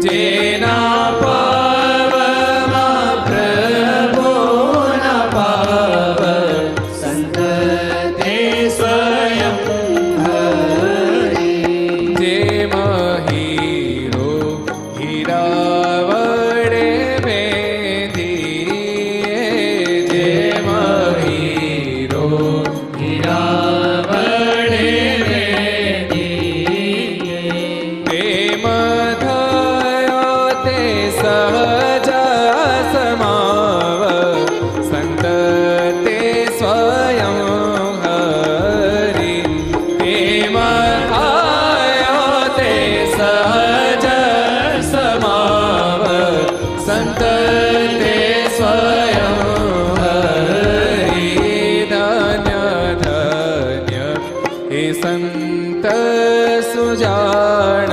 day. सन्त सुजाण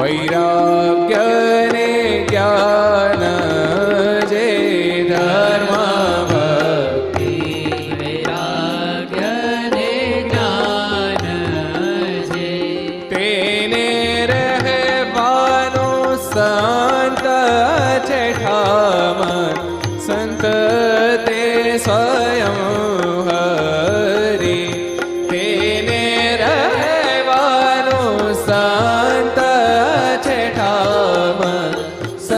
વૈરાગ્યને જ્ઞાન જે ધર્મ ભક્તિ વૈરાગ્યને જ્ઞાન જે. તેને રહેવાનો સંત છે ઠામ સંત તે સ્વ